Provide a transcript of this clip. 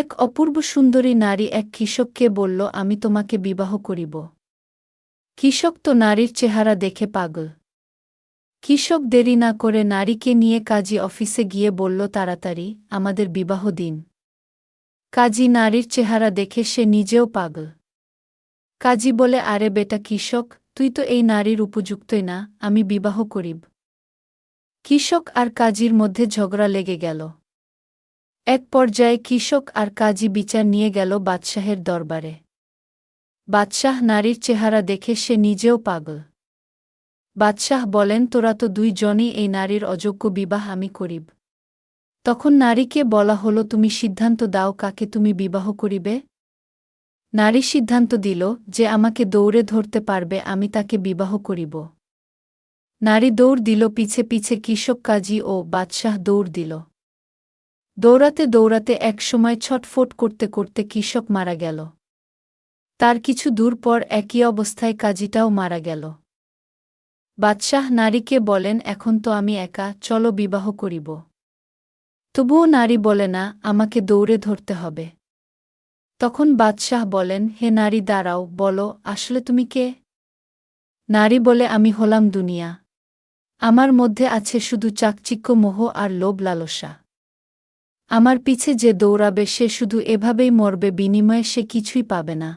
এক অপূর্ব সুন্দরী নারী এক কৃষককে বলল, আমি তোমাকে বিবাহ করিব। কৃষক তো নারীর চেহারা দেখে পাগল। কৃষক দেরি না করে নারীকে নিয়ে কাজী অফিসে গিয়ে বলল, তাড়াতাড়ি, আমাদের বিবাহ দিন। কাজী নারীর চেহারা দেখে সে নিজেও পাগল। কাজী বলে, আরে বেটা কৃষক, তুই তো এই নারীর উপযুক্তই না, আমি বিবাহ করিব। কৃষক আর কাজীর মধ্যে ঝগড়া লেগে গেল। এক পর্যায়ে কৃষক আর কাজী বিচার নিয়ে গেল বাদশাহের দরবারে। বাদশাহ নারীর চেহারা দেখে সে নিজেও পাগল। বাদশাহ বলেন, তোরা তো দুই জনই এই নারীর অযোগ্য বিবাহ আমি করিব। তখন নারীকে বলা হলো, তুমি সিদ্ধান্ত দাও কাকে তুমি বিবাহ করিবে। নারী সিদ্ধান্ত দিল যে আমাকে দৌড়ে ধরতে পারবে, আমি তাকে বিবাহ করিব। নারী দৌড় দিল, পিছে পিছে কৃষক, কাজী ও বাদশাহ দৌড় দিল। দৌড়াতে দৌড়াতে একসময় ছটফট করতে করতে কৃষক মারা গেল। তার কিছু দূর পর একই অবস্থায় কাজীটাও মারা গেল। বাদশাহ নারীকে বলেন, এখন তো আমি একা, চলো বিবাহ করিব। তবুও নারী বলে না, আমাকে দৌড়ে ধরতে হবে। তখন বাদশাহ বলেন, হে নারী, দাঁড়াও, বলো, আসলে তুমি কে? নারী বলে, আমি হলাম দুনিয়া। আমার মধ্যে আছে শুধু চাকচিক্য, মোহ আর লোভ লালসা। আমার পিছে যে দৌড়াবে সে শুধু এভাবেই মরবে বিনিময়ে সে কিছুই পাবে না।